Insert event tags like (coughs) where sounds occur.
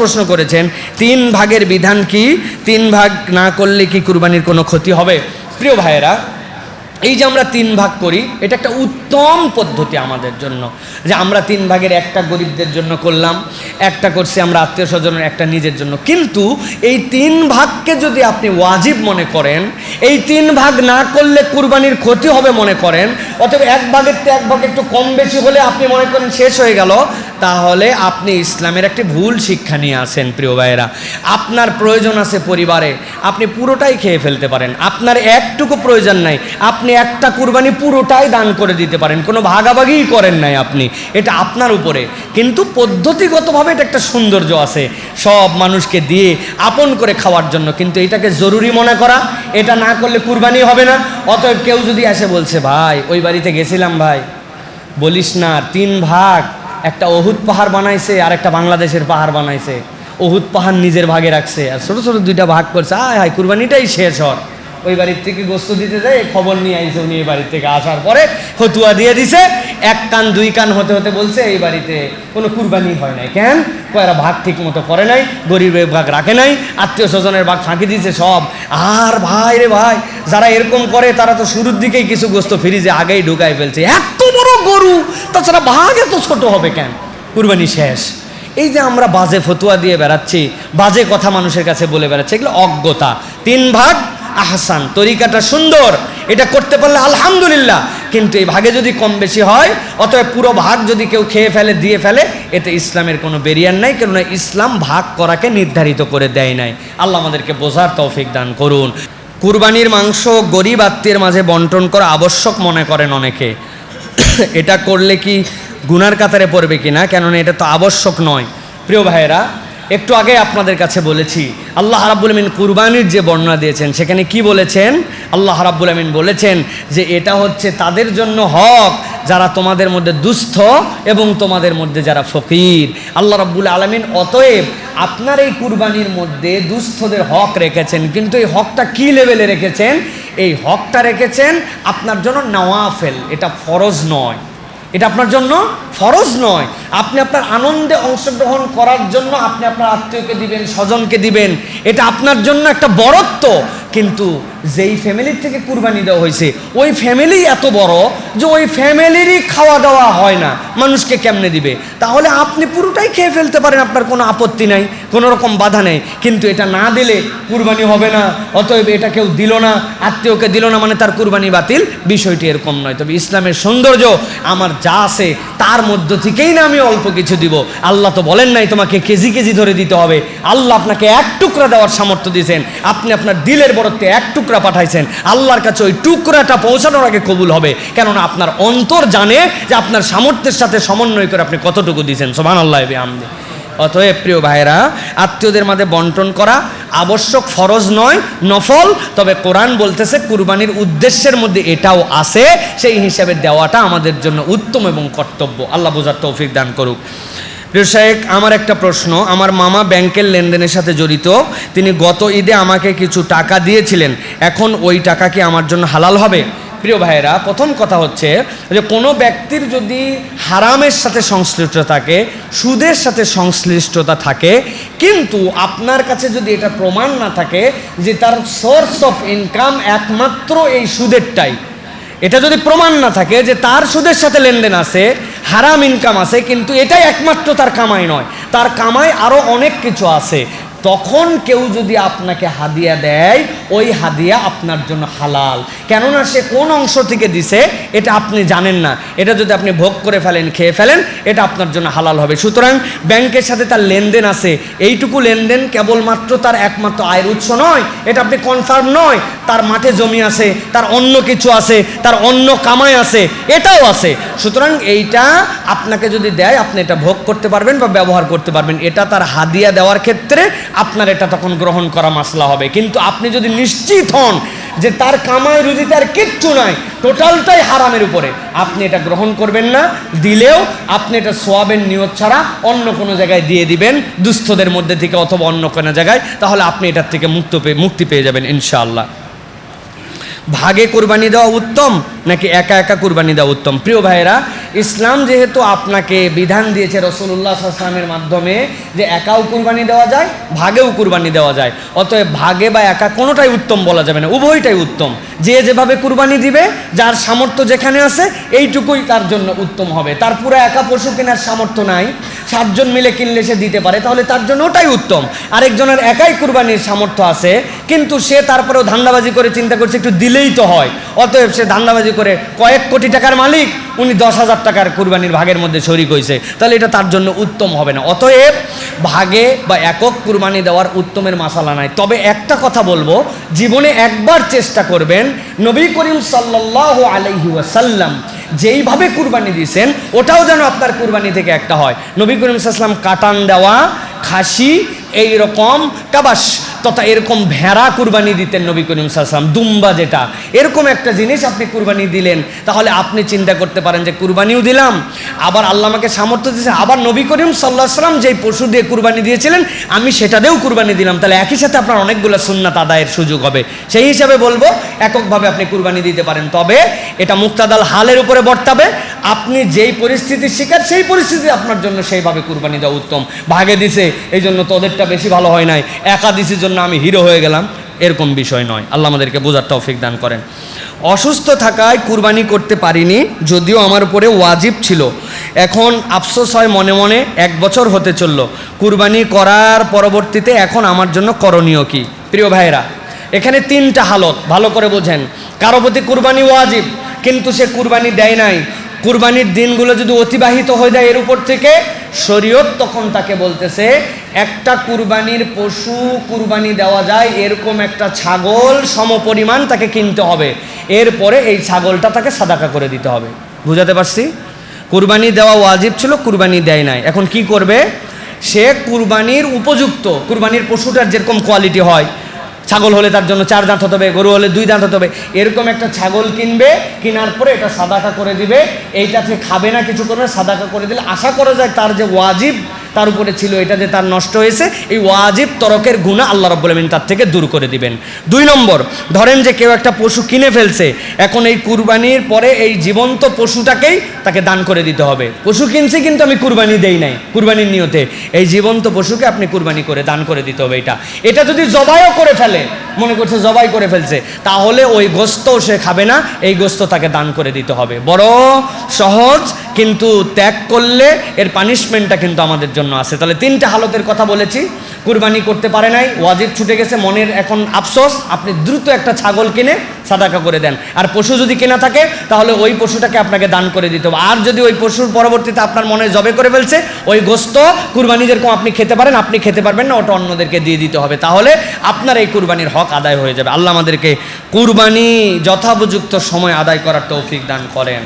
প্রশ্ন করেছেন, তিন ভাগের বিধান কি? তিন ভাগ না করলে কি কুরবানির কোনো ক্ষতি হবে? প্রিয় ভাইয়েরা, এই যে আমরা তিন ভাগ করি, এটা একটা উত্তম পদ্ধতি আমাদের জন্য। যে আমরা তিন ভাগের একটা গরিবদের জন্য করলাম, একটা করছি আমরা আত্মীয় স্বজনের, একটা নিজের জন্য। কিন্তু এই তিন ভাগকে যদি আপনি ওয়াজিব মনে করেন, এই তিন ভাগ না করলে কুরবানির ক্ষতি হবে মনে করেন, অতএব এক ভাগের তো এক ভাগ একটু কম বেশি হলে আপনি মনে করেন শেষ হয়ে গেল তাহলে আপনি ইসলামের একটি ভুল শিক্ষা নিয়ে আসেন, প্রিয় ভাইয়েরা। আপনার প্রয়োজন আছে পরিবারে, আপনি পুরোটাই খেয়ে ফেলতে পারেন। আপনার একটুকু প্রয়োজন নাই, আপনি একটা কুরবানি পুরোটাই দান করে দিতে পারেন। কোনো ভাগাভাগিই করেন নাই আপনি, এটা আপনার উপরে। কিন্তু পদ্ধতিগতভাবে এটা একটা সৌন্দর্য আছে, সব মানুষকে দিয়ে আপন করে খাওয়ার জন্য। কিন্তু এটাকে জরুরি মনে করা, এটা না করলে কুরবানি হবে না। অতএব কেউ যদি এসে বলছে, ভাই, ওই বাড়িতে গেছিলাম ভাই। বলিস না তিন ভাগ একটা অহুত পাহাড় বানাইছে, আর একটা বাংলাদেশের পাহাড় বানাইছে। অহুত পাহাড় নিজের ভাগে রাখছে, আর ছোটো ছোটো দুইটা ভাগ করছে, আয় হায়, কুরবানিটাই শেষ হর ওই বাড়ির থেকে গোস্ত দিতে যায়, খবর নিয়ে আইছে উনি এই বাড়ির থেকে আসার পরে ফতুয়া দিয়ে দিছে। এক কান, দুই কান হতে হতে বলছে, এই বাড়িতে কোনো কুরবানি হয় নাই। কেন? কয়েরা ভাগ ঠিক মতো করে নাই গরিবের ভাগ রাখে নাই, আত্মীয় স্বজনের ভাগ ফাঁকি দিয়েছে সব। আর ভাই রে ভাই, যারা এরকম করে, তারা তো শুরুর দিকেই কিছু গোস্ত ফ্রিজে আগেই ঢুকাই ফেলছে। এত বড় গরু, তাছাড়া ভাগ এত ছোট হবে কেন? কুরবানি শেষ। এই যে আমরা বাজে ফতুয়া দিয়ে বেড়াচ্ছি, বাজে কথা মানুষের কাছে বলে বেড়াচ্ছি, এগুলো অজ্ঞতা। তিন ভাগ আহসান, তরিকাটা সুন্দর। এটা করতে পারলে আলহামদুলিল্লাহ, কিন্তু এই ভাগে যদি কম বেশি হয়, অতএব পুরো ভাগ যদি কেউ খেয়ে ফেলে, দিয়ে ফেলে, এতে ইসলামের কোনো বেরিয়ার নাই, কেননা ইসলাম ভাগ করাকে নির্ধারিত করে দেয় নাই। আল্লাহ আমাদেরকে বোঝার তৌফিক দান করুন। কুরবানির মাংস গরিব আত্মীয়ের মাঝে বন্টন করা আবশ্যক মনে করেন অনেকে। (coughs) এটা করলে কি গুনার কাতারে পড়বে কি না কেননা এটা তো আবশ্যক নয়। প্রিয় ভাইয়েরা একটু আগে আপনাদের কাছে বলেছি, আল্লাহ রাব্বুল আমিন কুরবানির যে বর্ণনা দিয়েছেন, সেখানে কি বলেছেন? আল্লাহ রাব্বুল আমিন বলেছেন যে এটা হচ্ছে তাদের জন্য হক যারা তোমাদের মধ্যে দুস্থ এবং তোমাদের মধ্যে যারা ফকির। আল্লাহ রাব্বুল আলমিন অতএব আপনার এই কুরবানির মধ্যে দুস্থদের হক রেখেছেন, কিন্তু এই হকটা কি লেভেলে রেখেছেন? এই হকটা রেখেছেন আপনার জন্য নওয়াফেল, এটা ফরজ নয়। এটা আপনার জন্য ফরজ নয়। আপনি আপনার আনন্দে অংশগ্রহণ করার জন্য আপনি আপনার আত্মীয়কে দিবেন, স্বজনকে দিবেন। এটা আপনার জন্য একটা বরত্ব। কিন্তু যেই ফ্যামিলির থেকে কুরবানি দেওয়া হয়েছে, ওই ফ্যামিলি এত বড় যে ওই ফ্যামিলিরই খাওয়া দাওয়া হয় না, মানুষকে কেমনে দিবে? তাহলে আপনি পুরোটাই খেয়ে ফেলতে পারেন, আপনার কোনো আপত্তি নাই, কোনো রকম বাধা নেই। কিন্তু এটা না দিলে কুরবানি হবে না, অতএব এটা কেউ দিল না, আত্মীয়কে দিল না মানে তার কুরবানি বাতিল, বিষয়টি এরকম নয়। তবে ইসলামের সৌন্দর্য আমার যা আছে, তার মধ্য থেকেই না আমি অল্প কিছু দিব। আল্লাহ তো বলেন নাই তোমাকে কেজি কেজি ধরে দিতে হবে। আল্লাহ আপনাকে এক টুকরা দেওয়ার সামর্থ্য দিয়েছেন। আপনি আপনার দিলের বরত্বে এক টুকরা পাঠাইছেন, আল্লাহর কাছে ওই টুকরাটা পৌঁছানোর আগে কবুল হবে। কেননা আপনার অন্তর জানে যে আপনার সামর্থ্যের সাথে সমন্বয় করে আপনি কতটুকু দিয়েছেন। সোমান আল্লাহ আমদে অতএব প্রিয় ভাইরা আত্মীয়দের মাঝে বন্টন করা আবশ্যক ফরজ নয়, নফল। তবে কোরআন বলতেছে, কুরবানির উদ্দেশ্যের মধ্যে এটাও আছে। সেই হিসাবে দেওয়াটা আমাদের জন্য উত্তম এবং কর্তব্য। আল্লাহ বোঝার তৌফিক দান করুক। প্রিয় আমার একটা প্রশ্ন। আমার মামা ব্যাংকের লেনদেনের সাথে জড়িত। তিনি গত ঈদে আমাকে কিছু টাকা দিয়েছিলেন। এখন ওই টাকা কি আমার জন্য হালাল হবে? প্রিয় ভাইয়েরা, প্রথম কথা হচ্ছে যে কোনো ব্যক্তির যদি হারামের সাথে সংশ্লিষ্ট থাকে, সুদের সাথে সংশ্লিষ্টতা থাকে, কিন্তু আপনার কাছে যদি এটা প্রমাণ না থাকে যে তার সোর্স অফ ইনকাম একমাত্র এই সুদেরটাই, এটা যদি প্রমাণ না থাকে যে তার সুদের সাথে লেনদেন আছে হারাম ইনকাম আছে, কিন্তু এটাই একমাত্র তার কামাই নয়। তার কামাই আরও অনেক কিছু আছে। তখন কেউ যদি আপনাকে হাদিয়া দেয়, ওই হাদিয়া আপনার জন্য হালাল। কেননা সে কোন অংশ থেকে দিছে, এটা আপনি জানেন না। এটা যদি আপনি ভোগ করে ফেলেন, খেয়ে ফেলেন, এটা আপনার জন্য হালাল হবে। সুতরাং ব্যাংকের সাথে তার লেনদেন আছে। এইটুকু লেনদেন কেবলমাত্র তার একমাত্র আয়ের উৎস নয়, এটা আপনি কনফার্ম নয়। তার মাঠে জমি আছে, তার অন্য কিছু আছে, তার অন্য কামাই আছে, এটাও আছে। সুতরাং এইটা আপনাকে যদি দেয়, আপনি এটা ভোগ করতে পারবেন বা ব্যবহার করতে পারবেন। এটা তার হাদিয়া দেওয়ার ক্ষেত্রে আপনার এটা তখন গ্রহণ করা মাসলা হবে। কিন্তু আপনি যদি নিশ্চিত হন যে তার কামায় রুজিতে আর কিচ্ছু নাই, টোটালটাই হারামের উপরে, আপনি এটা গ্রহণ করবেন না, দিলেও আপনি এটা সোয়াবের নিয়ত ছাড়া অন্য কোনো জায়গায় দিয়ে দিবেন, দুস্থদের মধ্যে থেকে অথবা অন্য কোনো জায়গায়, তাহলে আপনি এটার থেকে মুক্ত পেয়ে মুক্তি পেয়ে যাবেন ইনশাআল্লাহ। ভাগে কুরবানি দেওয়া উত্তম নাকি একা একা কুরবানি দেওয়া উত্তম? প্রিয় ভাইয়েরা ইসলাম যেহেতু আপনাকে বিধান দিয়েছে রসুল্লাহ আসলামের মাধ্যমে যে একাও কুরবানি দেওয়া যায়, ভাগেও কুরবানি দেওয়া যায়। অতএব ভাগে বা একা কোনোটাই উত্তম বলা যাবে না, উভয়টাই উত্তম। যে যেভাবে কুরবানি দিবে, যার সামর্থ্য যেখানে আছে, এইটুকুই তার জন্য উত্তম হবে। তার পুরো একা পশু কেনার সামর্থ্য নাই। সাতজন মিলে কিনলে সে দিতে পারে, তাহলে তার জন্য ওটাই উত্তম। আরেকজনের একাই কুরবানির সামর্থ্য আছে, কিন্তু সে তারপরেও ধান্দাবাজি করে চিন্তা করছে, একটু দিলেই তো হয়। অতএব সে ধান্দাবাজি করে কয়েক কোটি টাকার মালিক, উনি দশ হাজার টাকার কুরবানির ভাগের মধ্যে শরিক হয়েছে তাহলে এটা তার জন্য উত্তম হবে না। অতএব ভাগে বা একক কুরবানি দেওয়ার উত্তমের মাসালা নাই। তবে একটা কথা বলব, জীবনে একবার চেষ্টা করবেন, নবী করিম সাল্লাহ আলাইহি ওয়াসাল্লাম যেইভাবে কুরবানি দিয়েছেন, ওটাও যেন আপনার কুরবানি থেকে একটা হয়। নবী করিম কাটান দেওয়া, খাসি, এইরকম, কাবাস। তথা এরকম ভেড়া কুরবানি দিতেন নবী করিম সাল্লাম দুম্বা যেটা। এরকম একটা জিনিস আপনি কুরবানি দিলেন, তাহলে আপনি চিন্তা করতে পারেন যে কুরবানিও দিলাম, আবার আল্লাহ আমাকে সামর্থ্য দিয়েছে, আবার নবী করিম সাল্লাহ সাল্লাম যেই পশু দিয়ে কুরবানি দিয়েছিলেন, আমি সেটা দিয়েও কুরবানি দিলাম। তাহলে একই সাথে আপনার অনেকগুলো সুন্নাত আদায়ের সুযোগ হবে। সেই হিসাবে বলব, এককভাবে আপনি কুরবানি দিতে পারেন। তবে এটা মুক্তাদাল হালের উপরে বর্তাবে আপনি যেই পরিস্থিতির শিকার, সেই পরিস্থিতি আপনার জন্য সেইভাবে কুরবানি দেওয়া উত্তম। ভাগে দিছে, এই জন্য তোদেরটা বেশি ভালো হয় নাই। একা দিছির জন্য আমি হিরো হয়ে গেলাম, এরকম বিষয় নয়। আল্লাহ আমাদেরকে বোঝার তৌফিক দান করেন। অসুস্থ থাকায় কুরবানি করতে পারিনি, যদিও আমার উপরে ওয়াজিব ছিল। এখন আফসোস হয় মনে মনে, এক বছর হতে চলল। কুরবানি করার পরবর্তীতে এখন আমার জন্য করণীয় কি? প্রিয় ভাইরা এখানে তিনটা হালত, ভালো করে বোঝেন। কারও প্রতি কুরবানি ওয়াজিব, কিন্তু সে কুরবানি দেয় নাই। কুরবানির দিনগুলো যদি অতিবাহিত হয়ে যায় এর উপর থেকে, শরীয়ত তখন তাকে বলতেছে, একটা কুরবানির পশু কুরবানি দেওয়া যায় এরকম একটা ছাগল সমপরিমাণ তাকে কিনতে হবে। এরপরে এই ছাগলটা তাকে সাদাকা করে দিতে হবে। বুঝাতে পারছি? কুরবানি দেওয়া ওয়াজিব ছিল, কুরবানি দেয় নাই। এখন কি করবে? সে কুরবানির উপযুক্ত, কুরবানির পশুটার যেরকম কোয়ালিটি হয় ছাগল হলে তার জন্য চার দাঁত হতে হবে, গরু হলে দুই দাঁত হতে হবে। এরকম একটা ছাগল কিনবে, কেনার পরে এটা সাদাকা করে দিবে। এইটা সে খাবে না কিছু করবে সাদাকা করে দিলে আশা করা যায় তার যে ওয়াজিব তার উপরে ছিল এটা যে তার নষ্ট হয়েছে, এই ওয়াজিব তরকের গুণা আল্লাহ রব্বুল আমিন তার থেকে দূর করে দিবেন। দুই নম্বর, ধরেন যে কেউ একটা পশু কিনে ফেলছে, এখন এই কুরবানির পরে এই জীবন্ত পশুটাকেই তাকে দান করে দিতে হবে। পশু কিনছি কিন্তু আমি কুরবানি দেই নাই, কুরবানির নিয়তে। এই জীবন্ত পশুকে আপনি কুরবানি করে, দান করে দিতে হবে এটা। এটা যদি জবাইও করে ফেলে, মনে করছে জবাই করে ফেলছে, তাহলে ওই গোস্ত সে খাবে না, এই গোস্ত তাকে দান করে দিতে হবে। বড় সহজ কিন্তু ত্যাগ করলে এর পানিশমেন্টটা কিন্তু আমাদের জন্য আছে। তাহলে তিনটা হালতের কথা বলেছি। কুরবানি করতে পারে নাই, ওয়াজিব ছুটে গেছে, মনের এখন আফসোস। আপনি দ্রুত একটা ছাগল কিনে সাদাকা করে দেন। আর পশু যদি কেনা থাকে, তাহলে ওই পশুটাকে আপনাকে দান করে দিতে হবে। আর যদি ওই পশুর পরবর্তীতে আপনার মনে জবে করে ফেলছে, ওই গোস্ত কুরবানি যেরকম আপনি খেতে পারেন, আপনি খেতে পারবেন না, ওটা অন্যদেরকে দিয়ে দিতে হবে। তাহলে আপনার এই কুরবানির হক আদায় হয়ে যাবে। আল্লাহ আমাদেরকে কুরবানি যথাপযুক্ত সময় আদায় করার তৌফিক দান করেন।